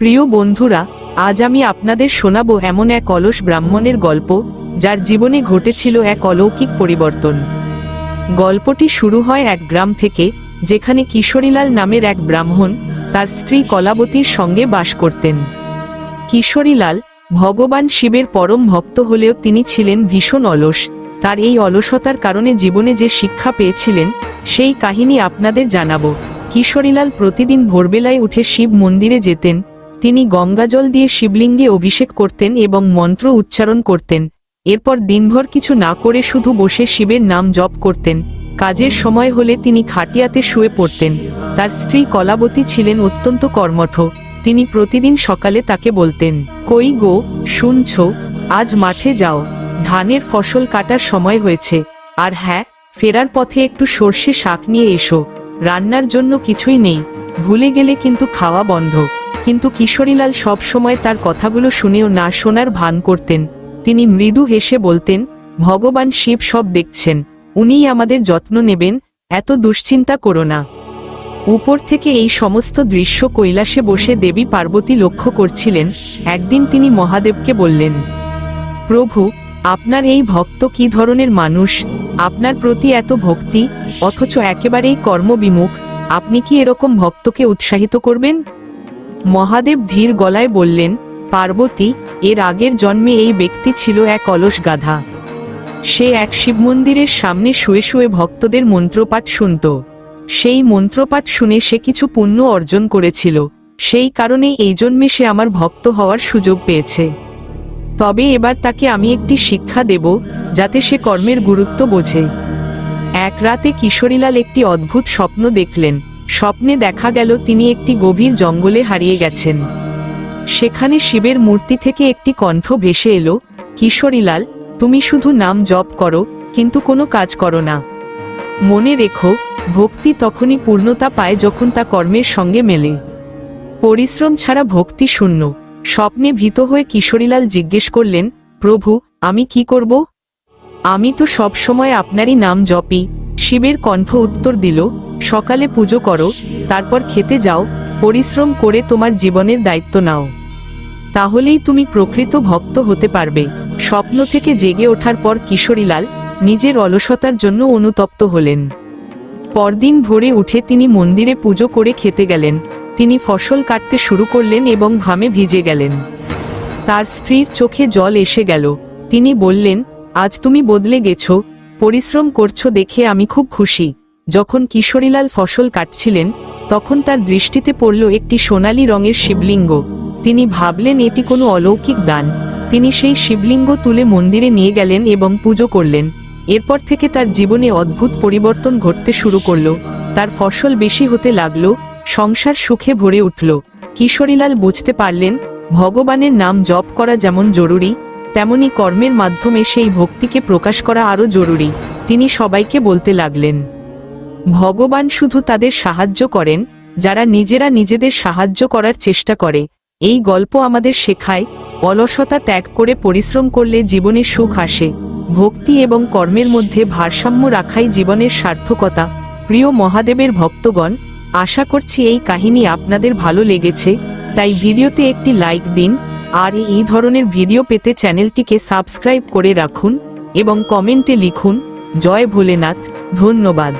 প্রিয় বন্ধুরা, আজ আমি আপনাদের শোনাবো এমন এক অলস ব্রাহ্মণের গল্প, যার জীবনে ঘটেছিল এক অলৌকিক পরিবর্তন। গল্পটি শুরু হয় এক গ্রাম থেকে, যেখানে কিশোরীলাল নামের এক ব্রাহ্মণ তার স্ত্রী কলাবতীর সঙ্গে বাস করতেন। কিশোরীলাল ভগবান শিবের পরম ভক্ত হলেও তিনি ছিলেন ভীষণ অলস। তার এই অলসতার কারণে জীবনে যে শিক্ষা পেয়েছিলেন, সেই কাহিনী আপনাদের জানাব। কিশোরীলাল প্রতিদিন ভোরবেলায় উঠে শিব মন্দিরে যেতেন তিনি গঙ্গাজল দিয়ে শিবলিঙ্গে অভিষেক করতেন এবং মন্ত্র উচ্চারণ করতেন। এরপর দিনভর কিছু না করে শুধু বসে শিবের নাম জপ করতেন। কাজের সময় হলে তিনি খাটিয়াতে শুয়ে পড়তেন। তার স্ত্রী কলাবতী ছিলেন অত্যন্ত কর্মঠ। তিনি প্রতিদিন সকালে তাকে বলতেন, কই গো, শুনছ? আজ মাঠে যাও। ধানের ফসল কাটার সময় হয়েছে। আর হ্যাঁ ফেরার পথে একটু সর্ষে শাক নিয়ে এসো। রান্নার জন্য কিছুই নেই। ভুলে গেলে কিন্তু খাওয়া বন্ধ। কিন্তু কিশোরীলাল সব সময় তার কথাগুলো শুনেও না শোনার ভান করতেন। তিনি মৃদু হেসে বলতেন, ভগবান শিব সব দেখছেন, উনিই আমাদের যত্ন নেবেন, এত দুশ্চিন্তা করো না উপর থেকে এই সমস্ত দৃশ্য কৈলাসে বসে দেবী পার্বতী লক্ষ্য করছিলেন, একদিন তিনি মহাদেবকে বললেন, প্রভু, আপনার এই ভক্ত কি ধরনের মানুষ? আপনার প্রতি এত ভক্তি, অথচ একেবারেই কর্মবিমুখ, আপনি কি এরকম ভক্তকে উৎসাহিত করবেন? মহাদেব ধীর গলায় বললেন, পার্বতী, এর আগের জন্মে এই ব্যক্তি ছিল এক অলস গাধা। সে এক শিব মন্দিরের সামনে শুয়ে শুয়ে ভক্তদের মন্ত্রপাঠ শুনত। সেই মন্ত্রপাঠ শুনে সে কিছু পুণ্য অর্জন করেছিল। সেই কারণে এই জন্মে সে আমার ভক্ত হওয়ার সুযোগ পেয়েছে। তবে এবার তাকে আমি একটি শিক্ষা দেব, যাতে সে কর্মের গুরুত্ব বোঝে। এক রাতে কিশোরীলাল একটি অদ্ভুত স্বপ্ন দেখলেন। স্বপ্নে দেখা গেল তিনি একটি গভীর জঙ্গলে হারিয়ে গেছেন। সেখানে শিবের মূর্তি থেকে একটি কণ্ঠ ভেসে এলো, কিশোরীলাল, তুমি শুধু নাম জপ করো, কিন্তু কোনো কাজ করো না। মনে রেখো, ভক্তি তখনই পূর্ণতা পায় যখন তা কর্মের সঙ্গে মেলে। পরিশ্রম ছাড়া ভক্তি শূন্য। স্বপ্নে ভীত হয়ে কিশোরীলাল জিজ্ঞেস করলেন, প্রভু, আমি কি করব? আমি তো সব সময় আপনারই নাম জপি শিবের কণ্ঠ উত্তর দিল, সকালে পুজো করো, তারপর খেতে যাও, পরিশ্রম করে তোমার জীবনের দায়িত্ব নাও। তাহলেই তুমি প্রকৃত ভক্ত হতে পারবে। স্বপ্ন থেকে জেগে ওঠার পর কিশোরীলাল নিজের অলসতার জন্য অনুতপ্ত হলেন। পরদিন ভোরে উঠে তিনি মন্দিরে পুজো করে খেতে গেলেন। তিনি ফসল কাটতে শুরু করলেন এবং ঘামে ভিজে গেলেন। তার স্ত্রীর চোখে জল এসে গেল। তিনি বললেন, আজ তুমি বদলে গেছো পরিশ্রম করছ দেখে আমি খুব খুশি। যখন কিশোরীলাল ফসল কাটছিলেন, তখন তার দৃষ্টিতে পড়ল একটি সোনালি রঙের শিবলিঙ্গ। তিনি ভাবলেন এটি কোনো অলৌকিক দান। তিনি সেই শিবলিঙ্গ তুলে মন্দিরে নিয়ে গেলেন এবং পুজো করলেন। এরপর থেকে তার জীবনে অদ্ভুত পরিবর্তন ঘটতে শুরু করল। তার ফসল বেশি হতে লাগল, সংসার সুখে ভরে উঠল। কিশোরীলাল বুঝতে পারলেন, ভগবানের নাম জপ করা যেমন জরুরি তেমনি কর্মের মাধ্যমে সেই ভক্তিকে প্রকাশ করা আরও জরুরি। তিনি সবাইকে বলতে লাগলেন, ভগবান শুধু তাদের সাহায্য করেন, যারা নিজেরা নিজেদের সাহায্য করার চেষ্টা করে। এই গল্প আমাদের শেখায়, অলসতা ত্যাগ করে পরিশ্রম করলে জীবনে সুখ আসে। ভক্তি এবং কর্মের মধ্যে ভারসাম্য রাখাই জীবনের সার্থকতা। প্রিয় মহাদেবের ভক্তগণ, আশা করছি এই কাহিনী আপনাদের ভালো লেগেছে, তাই ভিডিওতে একটি লাইক দিন আর এই ধরনের ভিডিও পেতে চ্যানেলটিকে সাবস্ক্রাইব করে রাখুন এবং কমেন্টে লিখুন, জয় ভোলেনাথ ধন্যবাদ।